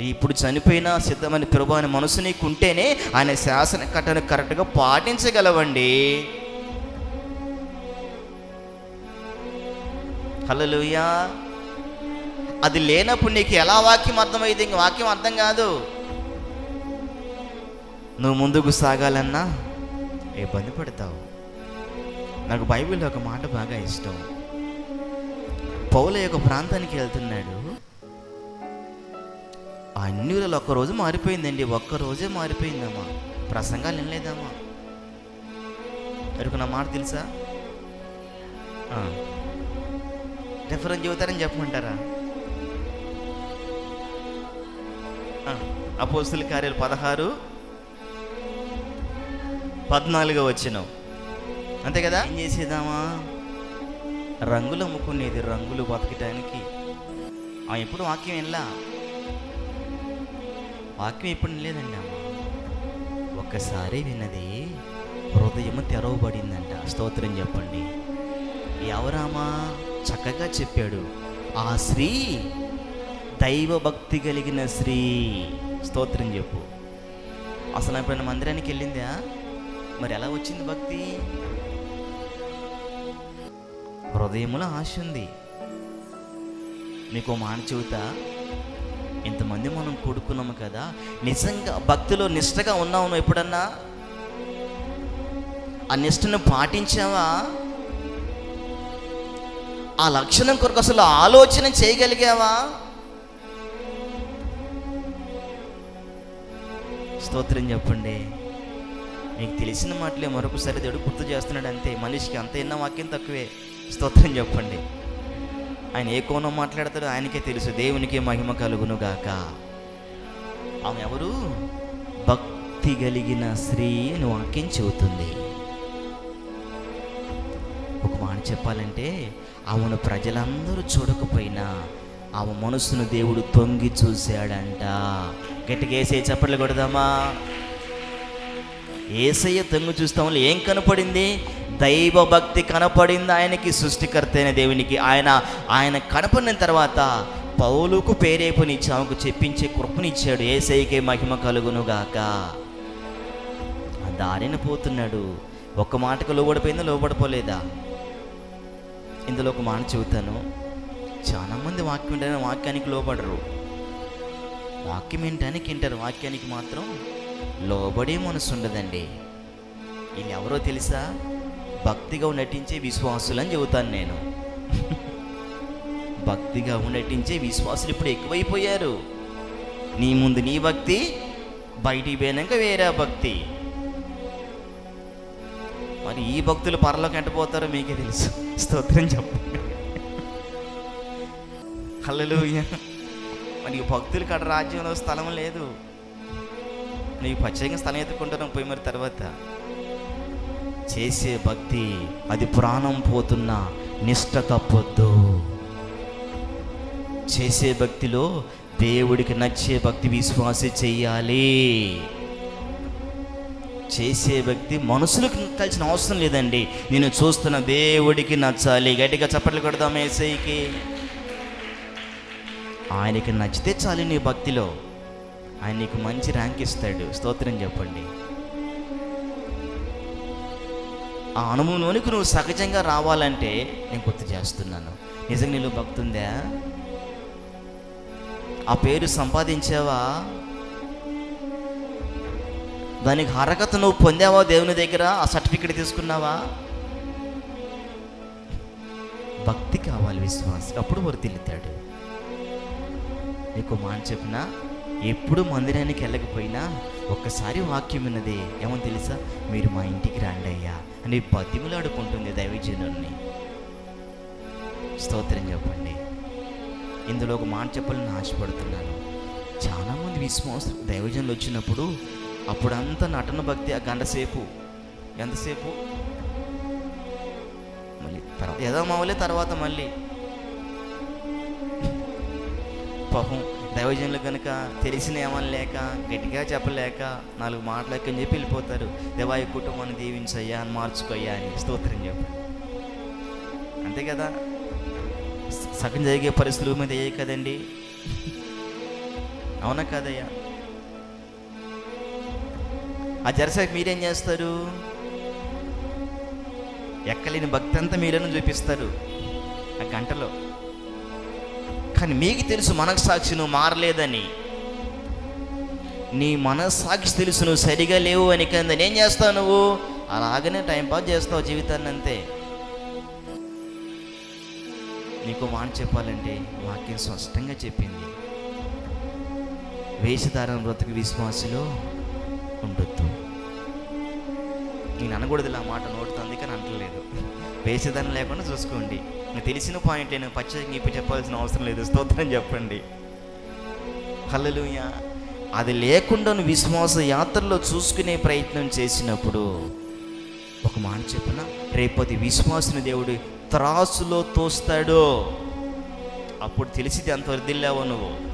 ఇప్పుడు చనిపోయినా సిద్ధమని ప్రభు అనే మనసు నీకు ఉంటేనే ఆయన శాసన కట్టను కరెక్ట్గా పాటించగలవండి. హలోయా అది లేనప్పుడు నీకు ఎలా వాక్యం అర్థమైంది ఇంక వాక్యం అర్థం కాదు. నువ్వు ముందుకు సాగాలన్నా ఇబ్బంది పడతావు. నాకు బైబిల్లో ఒక మాట బాగా ఇష్టం. పౌల యొక్క ప్రాంతానికి వెళ్తున్నాడు. అన్యులలో ఒక్కరోజు మారిపోయిందండి ఒక్కరోజే మారిపోయిందమ్మా. ప్రసంగాలు వినలేదమ్మా. ఎవరికి నా మాట తెలుసా? రెఫరెన్స్ చెబుతారని చెప్పమంటారా? అపోస్తుల కార్యాలు పదహారు పద్నాలుగో వచ్చినావు అంతే కదా? ఏం చేసేదామా రంగులు అమ్ముకునేది రంగులు బతకటానికి. ఆ ఎప్పుడు వాక్యం వెళ్ళా వాక్యం ఎప్పుడు లేదండి అమ్మ. ఒక్కసారి విన్నది హృదయం తెరవబడిందంట. స్తోత్రం చెప్పండి. ఎవరామా చక్కగా చెప్పాడు. ఆ స్త్రీ దైవ భక్తి కలిగిన స్త్రీ. స్తోత్రం చెప్పు. అసలు ఎప్పుడైనా మందిరానికి వెళ్ళిందా? మరి ఎలా వచ్చింది భక్తి? హృదయములో ఆశ ఉంది. మీకు ఓ మాట చెబుతా. ఇంతమంది మనం కూడుకున్నాము కదా నిజంగా భక్తిలో నిష్టగా ఉన్నావు ఎప్పుడన్నా? ఆ నిష్టను పాటించావా? ఆ లక్షణం కొరకు అసలు ఆలోచన చేయగలిగావా? స్తోత్రం చెప్పండి. మీకు తెలిసిన మాటలే మరొకసారి దేవుడు గుర్తు చేస్తున్నాడు అంతే మనిషికి అంత ఎన్న వాక్యం తక్కువే. స్తోత్రం చెప్పండి. ఆయన ఏ కోణం మాట్లాడతాడో ఆయనకే తెలుసు. దేవునికి మహిమ కలుగును గాక ఆమె ఎవరు? భక్తి కలిగిన స్త్రీ అని వాక్యం చెబుతుంది. ఒక మాట చెప్పాలంటే ఆమెను ప్రజలందరూ చూడకపోయినా ఆమె మనసును దేవుడు తొంగి చూశాడంట. గట్టిగేసే చప్పట్లు కొడదామా? ఏసయ్య తొంగి చూస్తాం ఏం కనపడింది? దైవ భక్తి కనపడింది ఆయనకి సృష్టికర్త అయిన దేవునికి. ఆయన ఆయన కనపడిన తర్వాత పౌలుకు పేరేపునిచ్చి ఆమెకు చెప్పించే కృపనిచ్చాడు. ఏసైకే మహిమ కలుగునుగాక. ఆ దారిన పోతున్నాడు. ఒక్క మాటకు లోబడిపోయిందా లోబడిపోలేదా? ఇందులో ఒక మాట చెబుతాను. చాలామంది వాక్యం వింటారు వాక్యానికి లోబడరు. వాక్యం వినటానికి వింటారు. వాక్యానికి మాత్రం లోబడే మనసు ఉండదండి. వీళ్ళు ఎవరో తెలుసా? భక్తిగా నటించే విశ్వాసులు అని చెబుతాను నేను. భక్తిగా నటించే విశ్వాసులు ఇప్పుడు ఎక్కువైపోయారు. నీ ముందు నీ భక్తి బయటికి పోయినాక వేరే భక్తి. మరి ఈ భక్తులు పరలోకి ఎంటపోతారో మీకే తెలుసు. స్తోత్రం చెప్పండి. హల్లెలూయా. మరి భక్తులు కడ రాజ్యంలో స్థలం లేదు. నీకు ప్రత్యేకంగా స్థలం ఎత్తుకుంటాను పోయి మరి తర్వాత. చేసే భక్తి అది ప్రాణం పోతున్న నిష్ట తప్పొద్దు. చేసే భక్తిలో దేవుడికి నచ్చే భక్తి విశ్వాసి చెయ్యాలి చేసే భక్తి మనుషులకు కలిసిన అవసరం లేదండి. నేను చూస్తున్న దేవుడికి నచ్చాలి. గట్టిగా చప్పట్లు కొడదాం ఏసైకి. ఆయనకి నచ్చితే చాలు నీ భక్తిలో. ఆయన నీకు మంచి ర్యాంక్ ఇస్తాడు. స్తోత్రం చెప్పండి. ఆ అనుభవంలోనికి నువ్వు సహజంగా రావాలంటే నేను గుర్తు చేస్తున్నాను. నిజంగా నీళ్ళు భక్తుందా ఆ పేరు సంపాదించావా? దానికి అర్హత నువ్వు పొందావా దేవుని దగ్గర? ఆ సర్టిఫికెట్ తీసుకున్నావా? భక్తి కావాలి విశ్వాసం. అప్పుడు వర్తిల్లుతాడు నీకు మాట చెప్పిన? ఎప్పుడు మందిరానికి వెళ్ళకపోయినా ఒక్కసారి వాక్యం ఉన్నది ఏమో తెలుసా? మీరు మా ఇంటికి రండి అయ్యా అని బతిమలాడుకుంటుంది దైవజనుడిని స్తోత్రం చెప్పండి. ఇందులో ఒక మాట చెప్పాలని ఆశపడుతున్నాను. చాలామంది విశ్వాస దైవజనులు వచ్చినప్పుడు అప్పుడంతా నటన భక్తి ఆ గంట సేపు. ఎంతసేపు మళ్ళీ తర్వాత ఏదో మావలే తర్వాత మళ్ళీ. పాపం దైవజనులు కనుక తెలిసిన ఏమని లేక గట్టిగా చెప్పలేక నాలుగు మాటలకి అని చెప్పి వెళ్ళిపోతారు. దేవా కుటుంబాన్ని దీవించయ్యా అని మార్చుకోయ్యా అని స్తోత్రం చెప్పు అంతే కదా? సగం జరిగే పరిస్థితుల మీద ఏ కదండి? అవునా కాదయ్యా? ఆ జరసాకి మీరేం చేస్తారు? ఎక్కలేని భక్తి అంతా మీరేనో చూపిస్తారు? ఆ గంటలో. కానీ మీకు తెలుసు మనకు సాక్షి నువ్వు మారలేదని. నీ మనస్సాక్షి తెలుసు నువ్వు సరిగా లేవు అని కింద ఏం చేస్తావు నువ్వు? అలాగనే టైం పాస్ చేస్తావు జీవితాన్ని అంతే. నీకు మాట చెప్పాలంటే వాక్యం స్పష్టంగా చెప్పింది. వేషధారణ బ్రతుకు విశ్వాసులో ఉండొద్దు. నేను అనకూడదు ఇలా మాట నోటుతో అందుకని అంటలేదు వేషధారణ లేకుండా చూసుకోండి. నాకు తెలిసిన పాయింట్ నేను పచ్చ నీపు చెప్పాల్సిన అవసరం లేదు. స్తోత్రం చెప్పండి. హల్లెలూయా. అది లేకుండా నువ్వు విశ్వాస యాత్రలో చూసుకునే ప్రయత్నం చేసినప్పుడు ఒక మాట చెప్పిన? రేపది విశ్వాసిన దేవుడు త్రాసులో తోస్తాడో. అప్పుడు తెలిసింది అంత వదిలేవో నువ్వు.